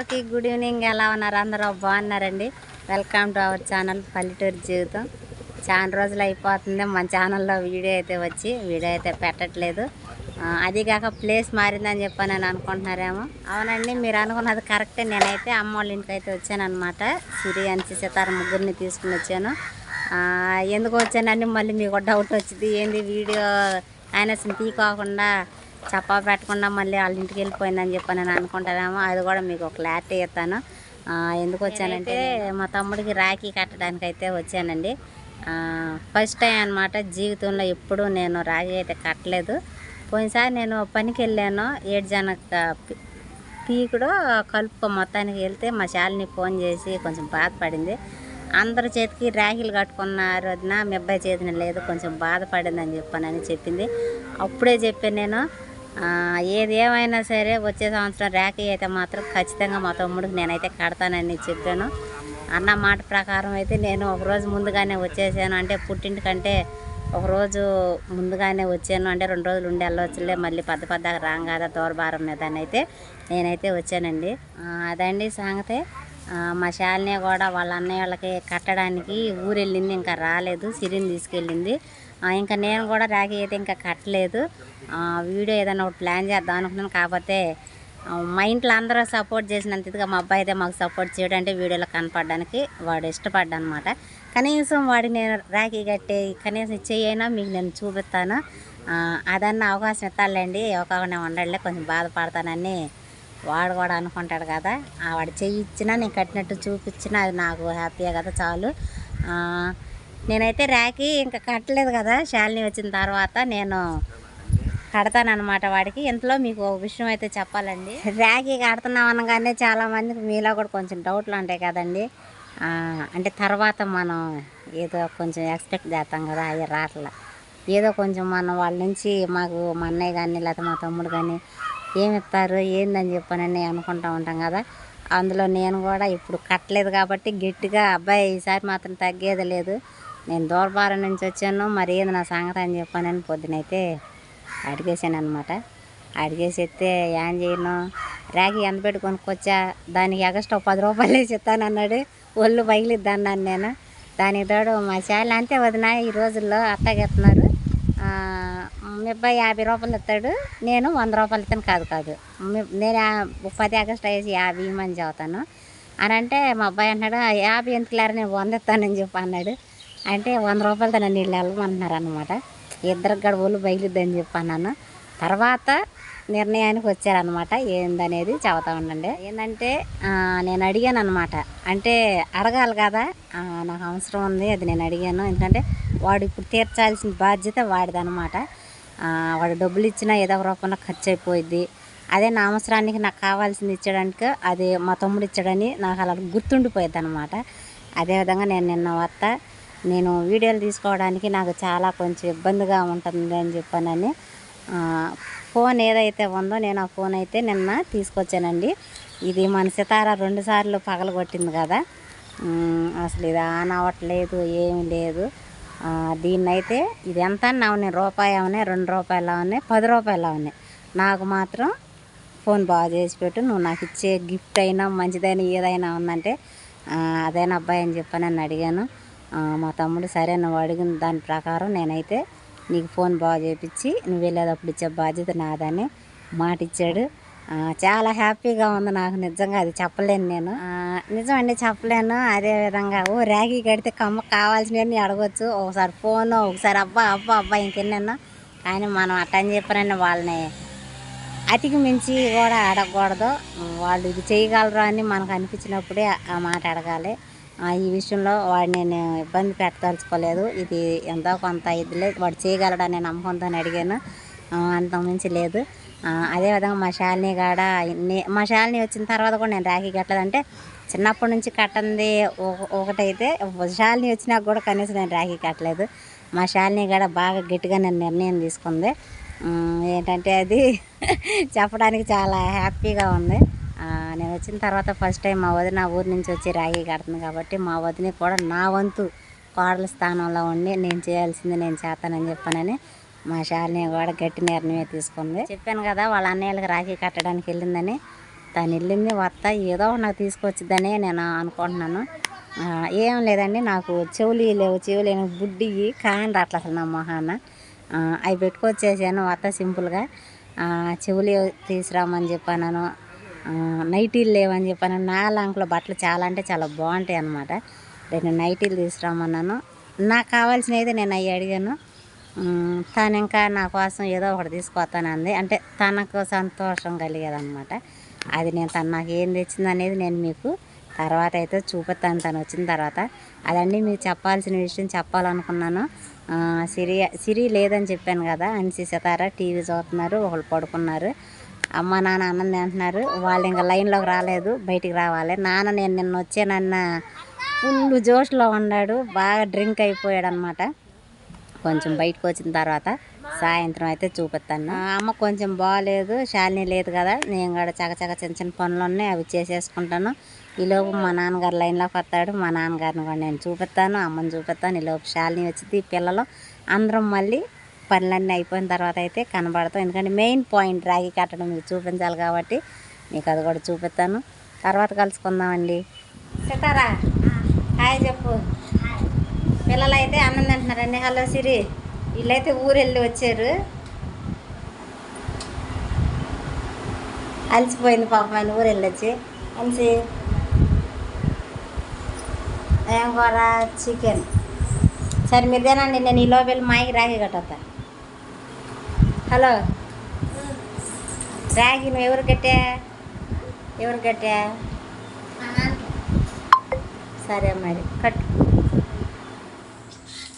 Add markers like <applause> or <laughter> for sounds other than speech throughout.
అందరికీ good evening. ఎలా ఉన్నారు? అందరూ బాగున్నారండి. వెల్కమ్ టు అవర్ ఛానల్ పల్లెటూరు జీవితం. చాలా రోజులు అయిపోతుంది. మన ఛానల్లో వీడియో అయితే వచ్చి వీడియో అయితే పెట్టట్లేదు. అది కాక ప్లేస్ మారిందని చెప్పి నేను అనుకుంటున్నారేమో. అవునండి మీరు అనుకున్నది కరెక్టే. నేనైతే అమ్మ వాళ్ళ ఇంటికి అయితే వచ్చానమాట సిరి అని సితార ముగ్గురిని తీసుకుని వచ్చాను. ఎందుకు వచ్చానండి? మళ్ళీ మీకు డౌట్ వచ్చింది. ఏంది? వీడియో ఆయన తీకోకుండా చప్పా పెట్టకుండా మళ్ళీ వాళ్ళ ఇంటికి వెళ్ళిపోయిందని చెప్పి నేను అనుకుంటానేమో. అది కూడా మీకు ఒక క్లారిటీ ఇస్తాను. ఎందుకు వచ్చానంటే మా తమ్ముడికి రాఖీ కట్టడానికి అయితే వచ్చానండి ఫస్ట్ టైం అనమాట జీవితంలో ఎప్పుడూ నేను రాఖీ అయితే కట్టలేదు. పోయినసారి నేను పనికి వెళ్ళాను. ఏడు జన పీకుడు కలుపు మొత్తానికి వెళ్తే మా శాలిని ఫోన్ చేసి కొంచెం బాధపడింది. అందరి చేతికి రాఖీలు కట్టుకున్న రోజున మీ అబ్బాయి చేతిని లేదు కొంచెం బాధపడింది అని చెప్పానని చెప్పింది. అప్పుడే చెప్పాను నేను ఏది ఏమైనా సరే వచ్చే సంవత్సరం ర్యాకీ అయితే మాత్రం ఖచ్చితంగా మా తమ్ముడికి నేనైతే కడతానని చెప్పాను. అన్న మాట ప్రకారం అయితే నేను ఒకరోజు ముందుగానే వచ్చేసాను. అంటే పుట్టింటికంటే ఒకరోజు ముందుగానే వచ్చాను. అంటే రెండు రోజులు ఉండి వెళ్ళవచ్చులే మళ్ళీ పెద్ద పెద్దగా రాం కదా దూరభారం మీద అని అయితే నేనైతే వచ్చానండి. అదండి సంగతే. మా శాలిని కూడా వాళ్ళ అన్నయ్య వాళ్ళకి కట్టడానికి ఊరు వెళ్ళింది ఇంకా రాలేదు సిరిని తీసుకెళ్ళింది. ఇంకా నేను కూడా రాఖీ అయితే ఇంకా కట్టలేదు. వీడియో ఏదైనా ఒకటి ప్లాన్ చేద్దాం అనుకున్నాను కాకపోతే మా ఇంట్లో అందరూ సపోర్ట్ చేసినంత ఇదిగా మా అబ్బాయి అయితే మాకు సపోర్ట్ చేయడం అంటే వీడియోలో కనపడడానికి వాడు ఇష్టపడ్డా అనమాట కనీసం వాడికి నేను రాఖీ కట్టే కనీసం ఇచ్చేయైనా మీకు నేను చూపిస్తాను. అదన్న అవకాశం ఇస్తానులేండి. అవకాశం ఉండలే కొంచెం బాధపడతానని వాడు కూడా అనుకుంటాడు కదా. ఆ వాడు చెయ్యి ఇచ్చినా నేను కట్టినట్టు చూపించినా అది నాకు హ్యాపీయే కదా చాలు. నేనైతే రాఖీ ఇంకా కట్టలేదు కదా శాలిని వచ్చిన తర్వాత నేను కడతానన్నమాట వాడికి. ఇంతలో మీకు ఒక విషయం అయితే చెప్పాలండి. ర్యాకీ కడుతున్నాం అనగానే చాలామందికి మీలో కూడా కొంచెం డౌట్లు ఉంటాయి కదండి. అంటే తర్వాత మనం ఏదో కొంచెం ఎక్స్పెక్ట్ చేస్తాం కదా అవి రాట్లా. ఏదో కొంచెం మనం వాళ్ళ నుంచి మాకు మా అన్నయ్య కానీ లేకపోతే మా తమ్ముడు కానీ ఏమి ఇస్తారు ఏందని చెప్పనని అనుకుంటా ఉంటాం కదా. అందులో నేను కూడా ఇప్పుడు కట్టలేదు కాబట్టి గట్టిగా అబ్బాయి ఈసారి మాత్రం తగ్గేది లేదు. నేను దూరభారం నుంచి వచ్చాను మరి ఏది నా సంగతి అని చెప్పానని పొద్దునైతే అడిగేసాను అనమాట అడిగేసి ఎత్తే ఏం చేయను రాగి ఎంత పెట్టి కొనుక్కొచ్చా దానికి ఎగస్ట్ పది రూపాయలు వేసి ఇస్తాను అన్నాడు ఒళ్ళు పగిలిద్ది అన్నాను నేను. దానికి తోడు మా చాలా అంతే వదిన ఈ రోజుల్లో అత్తగెత్తున్నారు. మీ అబ్బాయి యాభై రూపాయలు ఇస్తాడు నేను వంద రూపాయలు ఇస్తాను కాదు కాదు. నేను పది ఎగస్ట్రా వేసి యాభై ఇవ్వమని చెబుతాను అని అంటే మా అబ్బాయి అన్నాడు యాభై ఎందుకు లేరు నేను వంద ఇస్తానని చెప్పి అన్నాడు. అంటే వంద రూపాయలతో నన్ను వీళ్ళు వెళ్ళమంటున్నారు అనమాట ఇద్దరికి కూడా ఒళ్ళు బయలుద్దని చెప్పి అన్నాను తర్వాత నిర్ణయానికి వచ్చారనమాట ఏందనేది చెబుతా ఉండండి. ఏంటంటే నేను అడిగాను అనమాట అంటే అడగాలి కదా. నాకు అవసరం ఉంది అది నేను అడిగాను. ఎందుకంటే వాడు ఇప్పుడు తీర్చాల్సిన బాధ్యత వాడిదనమాట వాడు డబ్బులు ఇచ్చినా ఏదో ఒక రూపంలో ఖర్చు అయిపోయింది అదే నా అవసరానికి నాకు కావాల్సింది ఇచ్చడానికి అది మా తమ్ముడు ఇచ్చాడని నాకు అలా గుర్తుండిపోయింది అనమాట అదేవిధంగా నేను నిన్న వత్త నేను వీడియోలు తీసుకోవడానికి నాకు చాలా కొంచెం ఇబ్బందిగా ఉంటుంది అని చెప్పానని ఫోన్ ఏదైతే ఉందో నేను ఆ ఫోన్ అయితే నిన్న తీసుకొచ్చానండి. ఇది మన సితార రెండు సార్లు పగలగొట్టింది కదా. అసలు ఇది ఆన్ అవ్వట్లేదు ఏమి లేదు. దీన్నైతే ఇది ఎంత అని ఉన్నాయి రూపాయి అవునాయి రెండు రూపాయలు అవునాయి పది రూపాయలు అవునాయి నాకు మాత్రం ఫోన్ బాగా చేసి పెట్టు నువ్వు నాకు ఇచ్చే గిఫ్ట్ అయినా మంచిదైనా ఏదైనా ఉందంటే ఆ, అదేనా అబ్బాయి అని చెప్పి నన్ను అడిగాను. మా తమ్ముడు సరే నువ్వు అడిగిన దాని ప్రకారం నేనైతే నీకు ఫోన్ బాగా చేపించి నువ్వు వెళ్ళేటప్పుడు ఇచ్చే బాధ్యత నాదని మాట ఇచ్చాడు చాలా హ్యాపీగా ఉంది నాకు నిజంగా అది చెప్పలేను నేను. నిజమండి చెప్పలేను. అదే విధంగా ఓ ర్యాగీ కడితే కమ్మ కావాల్సినవన్నీ అడగవచ్చు ఒకసారి ఫోను ఒకసారి అబ్బా అబ్బా అబ్బా ఇంకెన్నో కానీ మనం అట్టని చెప్పిన వాళ్ళని అతికి మించి కూడా అడగకూడదు. వాళ్ళు ఇది చేయగలరు అని మనకు అనిపించినప్పుడే ఆ మాట అడగాలి. ఈ విషయంలో వాడు నేను ఇబ్బంది పెట్టదలుచుకోలేదు. ఇది ఎంతో కొంత ఇదిలే వాడు చేయగలడనే నమ్మకంతో అడిగాను. అంత మించి లేదు. అదేవిధంగా మా శాలిని కాడ నే- మా శాలిని వచ్చిన తర్వాత కూడా నేను రాఖీ కట్టలేదంటే చిన్నప్పటి నుంచి కట్టంది ఒక- ఒకటైతే శాలిని వచ్చినాక కూడా కనీసం నేను రాఖీ కట్టలేదు. మా శాలిని కాడ బాగా గట్టిగా నేను నిర్ణయం తీసుకుంది. ఏంటంటే అది <laughs> చెప్పడానికి చాలా హ్యాపీగా ఉంది. వచ్చిన తర్వాత ఫస్ట్ టైం మా వదిన ఊరి నుంచి వచ్చి రాగి కడుతుంది కాబట్టి మా వదిన కూడా నా వంతు కోడల స్థానంలో ఉండి నేను చేయాల్సింది నేను చేస్తానని చెప్పానని మా శాలిని కూడా గట్టి నిర్ణయమే తీసుకుంది. చెప్పాను కదా వాళ్ళ అన్నయ్యలకు రాఖీ కట్టడానికి వెళ్ళిందని. తను వెళ్ళింది వత్త ఏదో నాకు తీసుకొచ్చిద్దనే నేను అనుకుంటున్నాను. ఏం లేదండి నాకు చెవులు లేవు చెవులు లేని బుడ్డి కాని రాట్ల అసలు నా మొహాన. అవి పెట్టుకొచ్చేసాను వత్త సింపుల్గా. చెవులు తీసుకురామని చెప్పాను నైటీలు లేవని చెప్పాను. నా లాంకులో బట్టలు చాలా అంటే చాలా బాగుంటాయి అన్నమాట. రెండు నైటీలు తీసుకురామన్నాను నాకు కావాల్సినవి నేను అవి అడిగాను. తను ఇంకా నా కోసం ఏదో ఒకటి తీసుకొస్తానంది అంటే తనకు సంతోషం కలిగేదన్నమాట. అది నేను తను నాకు ఏం తెచ్చింది అనేది నేను మీకు తర్వాత అయితే చూపిస్తాను. తను వచ్చిన తర్వాత అదండి మీకు చెప్పాల్సిన విషయం చెప్పాలనుకున్నాను. సిరి సిరి లేదని చెప్పాను కదా. అని సితారా టీవీ చూస్తున్నారు ఒకళ్ళు పడుకున్నారు. అమ్మ నాన్న అన్నం తింటున్నారు వాళ్ళు ఇంకా లైన్లోకి రాలేదు బయటికి రావాలి. నాన్న నేను నిన్న వచ్చానన్న ఫుల్ జోష్లో ఉన్నాడు బాగా డ్రింక్ అయిపోయాడు అనమాట కొంచెం బయటకు వచ్చిన తర్వాత సాయంత్రం అయితే చూపిస్తాను. అమ్మ కొంచెం బాగాలేదు శాలిని లేదు కదా నేను కూడా చకచక చిన్న చిన్న పనులు ఉన్నాయి అవి చేసేసుకుంటాను. ఈలోపు మా నాన్నగారు లైన్లోకి వస్తాడు మా నాన్నగారిని కూడా నేను చూపిస్తాను అమ్మని చూపిస్తాను. ఈలోపు శాలిని వచ్చింది పిల్లలు అందరం మళ్ళీ పనులన్నీ అయిపోయిన తర్వాత అయితే కనబడతాం. ఎందుకంటే మెయిన్ పాయింట్ రాగి కట్టడం మీకు చూపించాలి కాబట్టి మీకు అది కూడా చూపిస్తాను. తర్వాత కలుసుకుందామండి. సితారా హాయ్ చెప్పు. పిల్లలు అయితే అన్నం తింటున్నారండి. హలో సిరి. వీళ్ళైతే ఊరు వెళ్ళి వచ్చారు. అలసిపోయింది పాపం ఆయన ఊరు వచ్చి. అలసి. ఏం కూర? చికెన్. సరే మీరు తినండి. నేను ఈ లోపల మాయకి రాగి కట్టొస్తా హలో. రాగి నువ్వు ఎవరు కట్టా? ఎవరు కట్టా? సరే మరి కట్టు.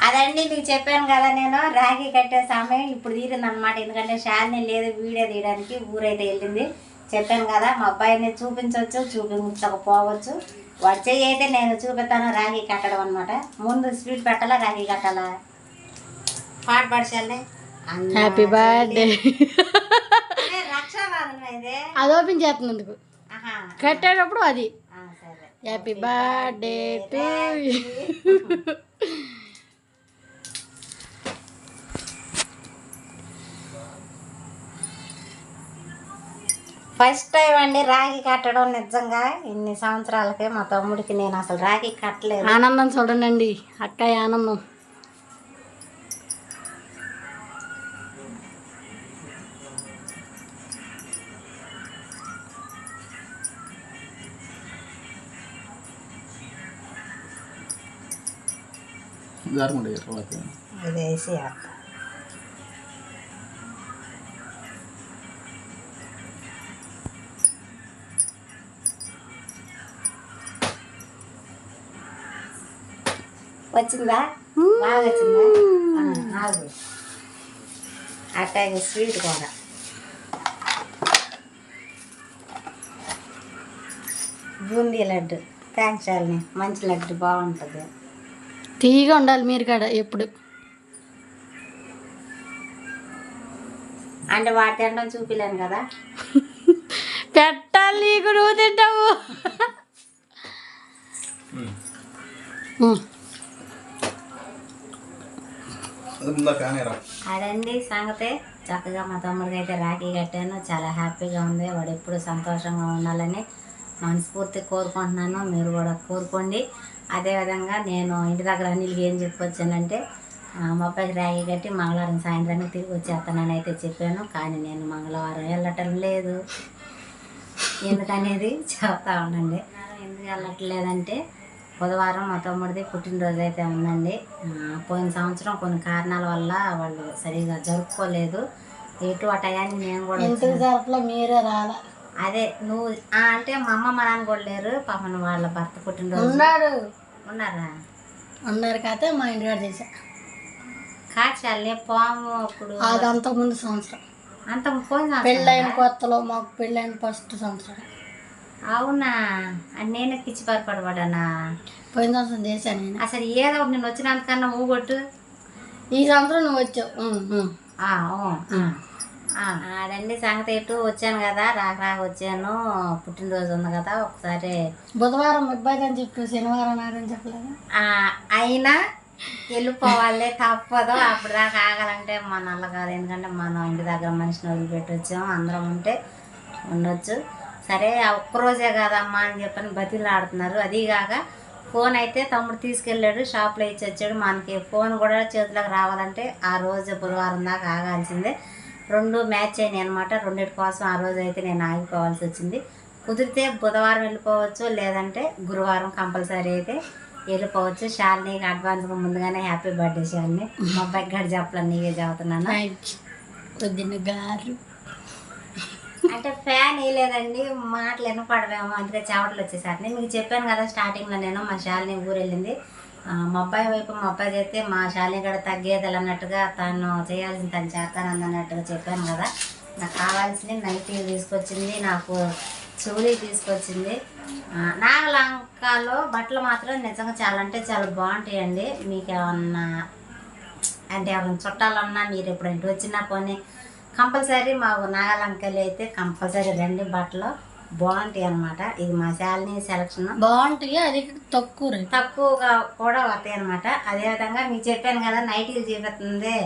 అదండి మీకు చెప్పాను కదా నేను రాగి కట్టే సమయం ఇప్పుడు తీరిందనమాట ఎందుకంటే శాలిని లేదు వీడియో తీయడానికి ఊరైతే వెళ్ళింది. చెప్పాను కదా మా అబ్బాయిని చూపించవచ్చు చూపించకపోవచ్చు. వచ్చే అయితే నేను చూపిస్తాను రాగి కట్టడం అనమాట ముందు స్వీట్ పెట్టాలా రాగి కట్టాలా? పాట పడిచాలి హ్యాపీ బర్త్డే అది ఓపెన్ <laughs> చేస్తున్నందుకు. కట్టేటప్పుడు అది. Happy birthday to first time అండి రాఖీ కట్టడం నిజంగా. ఇన్ని సంవత్సరాలకి మా తమ్ముడికి నేను అసలు రాఖీ కట్టలేదు. ఆనందం చూడండి అక్కయ్య ఆనందం. జరగండి తర్వాత వేసి వచ్చిందా? బాగా వచ్చిందా? ఆగు. స్వీట్ కూడా బూందీ లడ్డు. థ్యాంక్స్ చాలని మంచి లడ్డు బాగుంటుంది. తీగా ఉండాలి మీరు కాడ ఎప్పుడు. అంటే వాటి తినడం చూపిలేను కదా. పెట్టాలి నీకు నువ్వు తింటావు. అదండి సంగతే. చక్కగా మా తమ్ముడికి అయితే రాఖీ కట్టాను. చాలా హ్యాపీగా ఉంది. వాడు ఎప్పుడు సంతోషంగా ఉండాలని మనస్ఫూర్తి కోరుకుంటున్నాను. మీరు కూడా కోరుకోండి. అదేవిధంగా నేను ఇంటి దగ్గర అనిల్కి ఏం చెప్పొచ్చానంటే ఆ, మా అబ్బాయికి రాఖీ కట్టి మంగళవారం సాయంత్రానికి తిరిగి వచ్చేస్తానని అయితే చెప్పాను. కానీ నేను మంగళవారం వెళ్ళటం లేదు. ఎందుకనేది చెప్తా ఉండండి. ఎందుకు వెళ్ళట్లేదంటే బుధవారం మా తమ్ముడిది పుట్టినరోజు అయితే ఉందండి. పోయిన సంవత్సరం కొన్ని కారణాల వల్ల వాళ్ళు సరిగా జరుపుకోలేదు. ఎటు ఆ టయాన్ని నేను కూడా మీరే రాలా. అదే నువ్వు అంటే మా అమ్మ మా నాన్న కూడా లేరు. పాపం వాళ్ళ భర్త పుట్టినరోజు ఉన్నాడు. ఉన్నారా? ఉన్నారు కాతే మా ఇంటికాడ చేశా. కాచాలే పాము అప్పుడు. అది అంతకు ముందు సంవత్సరం అంత పెళ్ళైన కొత్తలో మాకు పెళ్ళైన ఫస్ట్ సంవత్సరం. అవునా? నేనే పిచ్చి పరపడబడానా పోయిన సంవత్సరం చేశాను నేను. అసలు ఏదో ఒకటి నేను వచ్చినందుకన్నా ఊగొట్టు. ఈ సంవత్సరం నువ్వు వచ్చావు. అదండి సంగతి ఎటు వచ్చాను కదా రాక రాక వచ్చాను. పుట్టినరోజు ఉంది కదా ఒకసారి బుధవారం ఇబ్బంది అని చెప్పి శనివారం నాడని చెప్పలేదు? ఆ, అయినా వెళ్ళిపోవాలి తప్పదు. అప్పుడు దాకా ఆగాలంటే మన వల్ల కాదు. ఎందుకంటే మనం ఇంటి దగ్గర మనిషిని వదిలిపెట్టి వచ్చాము అందరం ఉంటే ఉండొచ్చు. సరే ఒక్కరోజే కాదమ్మా అని చెప్పని బతిలు ఆడుతున్నారు అదీగాక ఫోన్ అయితే తమ్ముడు తీసుకెళ్ళాడు షాప్లో ఇచ్చి వచ్చాడు. మనకి ఫోన్ కూడా చేతిలోకి రావాలంటే ఆ రోజు బుధవారం దాకా ఆగాల్సిందే. రెండు మ్యాచ్ అయినాయి అనమాట రెండింటి కోసం ఆ రోజు అయితే నేను ఆగిపోవాల్సి వచ్చింది. కుదిరితే బుధవారం వెళ్ళిపోవచ్చు లేదంటే గురువారం కంపల్సరీ అయితే వెళ్ళిపోవచ్చు. షాలినీకి అడ్వాన్స్గా ముందుగానే హ్యాపీ బర్త్డే షాలిని మా అబ్బాయికి గడి చెప్పాలని నీవే చెబుతున్నాను పొద్దున్న గారు. అంటే ఫ్యాన్ వేయలేదండి మాటలు వినపడవేమో అందుకే చెవటలు వచ్చేసరికి మీకు చెప్పాను కదా స్టార్టింగ్లో నేను మా శాలిని ఊరు వెళ్ళింది. మా అబ్బాయి వైపు మా అబ్బాయి చేస్తే మా శాలిని కూడా తగ్గేదలు అన్నట్టుగా తను చేయాల్సింది తను చేస్తానంది అన్నట్టుగా చెప్పాను కదా. నాకు కావాల్సింది నైటీ తీసుకొచ్చింది నాకు చెవులి తీసుకొచ్చింది. నాగలంకలో బట్టలు మాత్రం నిజంగా చాలా అంటే చాలా బాగుంటాయండి. మీకు ఏమన్నా అంటే ఎవరైనా చుట్టాలన్నా మీరు ఎప్పుడంటే వచ్చినా పోనీ కంపల్సరీ మాకు నాగలంకలు అయితే కంపల్సరీ రండి బట్టలు. బాగుంటాయి అనమాట ఇది మా శాలిని సెలక్షన్ బాగుంటాయి? అది తక్కువ తక్కువగా కూడా వస్తాయి అనమాట అదేవిధంగా మీకు చెప్పాను కదా నైటీలు చూపిస్తుంది.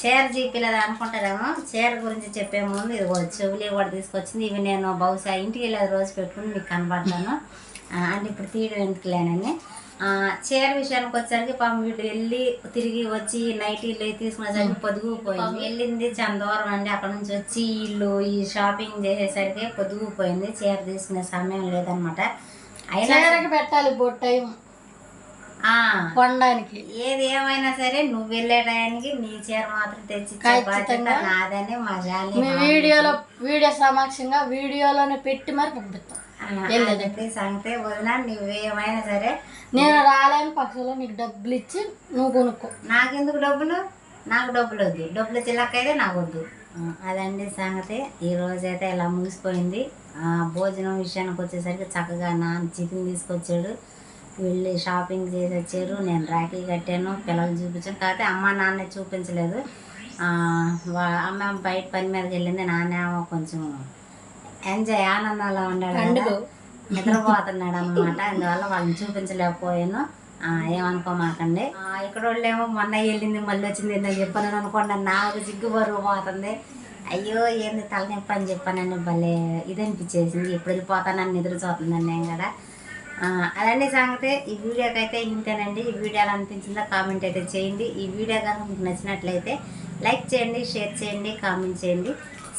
చీర చూపిలేదు అనుకుంటారేమో? చీర గురించి చెప్పే ముందు ఇది చెవులు కూడా తీసుకొచ్చింది. ఇవి నేను బహుశా ఇంటికి వెళ్ళేది రోజు పెట్టుకుని మీకు కనబడతాను. అంటే ఇప్పుడు తీయడం ఎందుకులేనని ఆ, చీర విషయానికి వచ్చేసరికి పాపం వీళ్ళు వెళ్ళి తిరిగి వచ్చి నైటీలు తీసుకునేసరికి పొదుగుపోయింది. వెళ్ళింది చాలా దూరం అండి. అక్కడ నుంచి వచ్చి ఇల్లు ఈ షాపింగ్ చేసేసరికి పొదుగుపోయింది. చీర తీసుకునే సమయం లేదనమాట అయినా పెట్టాలి బొట్టు టైం. ఆ, కొనడానికి. ఏది ఏమైనా సరే నువ్వు వెళ్ళే టయానికి నీ చీర మాత్రం తెచ్చి నాదని మా జాలి మీ వీడియోలో వీడియో సమక్షంగా వీడియోలోనే పెట్టి మరి పంపిస్తాం. అది సంగతే వదిన నువ్వేమైనా సరే. నేను రాలేని పక్షంలో నీకు డబ్బులు ఇచ్చి నువ్వు కొనుక్కో. నాకెందుకు డబ్బులు? నాకు డబ్బులు వద్దు. డబ్బులు చిల్లకైతే నాకు వద్దు. అదండి సంగతి. ఈ రోజు అయితే ఇలా ముగిసిపోయింది. ఆ, భోజనం విషయానికి వచ్చేసరికి చక్కగా నాన్న చికెన్ తీసుకొచ్చాడు. వెళ్ళి షాపింగ్ చేసి వచ్చారు. నేను రాఖీ కట్టాను పిల్లలు చూపించాను. కాకపోతే అమ్మ నాన్న చూపించలేదు. అమ్మ బయట పని మీదకి వెళ్ళింది. నాన్నేమో కొంచెం ఎంజాయ్ ఆనందంలో ఉన్నాడు కదా. నిద్రపోతున్నాడు అనమాట అందువల్ల వాళ్ళని చూపించలేకపోయాను. ఆ, ఏమనుకోమాకండి. ఆ, ఇక్కడ వాళ్ళేమో మొన్న వెళ్ళింది మళ్ళీ వచ్చింది ఏందని చెప్పాను అనుకోండి నాకు సిగ్గు బరువు పోతుంది. అయ్యో ఏంది తలనొప్పి అని చెప్పానని భలే ఇది అనిపించేసింది ఎప్పుడు వెళ్ళిపోతానని నిద్ర చూస్తుందండి నేను కూడా. ఆ, అదండి సంగతి. ఈ వీడియోకి అయితే ఇంతేనండి. ఈ వీడియో ఎలా అనిపించిందో కామెంట్ అయితే చేయండి. ఈ వీడియో కనుక మీకు నచ్చినట్లయితే లైక్ చేయండి షేర్ చేయండి కామెంట్ చేయండి.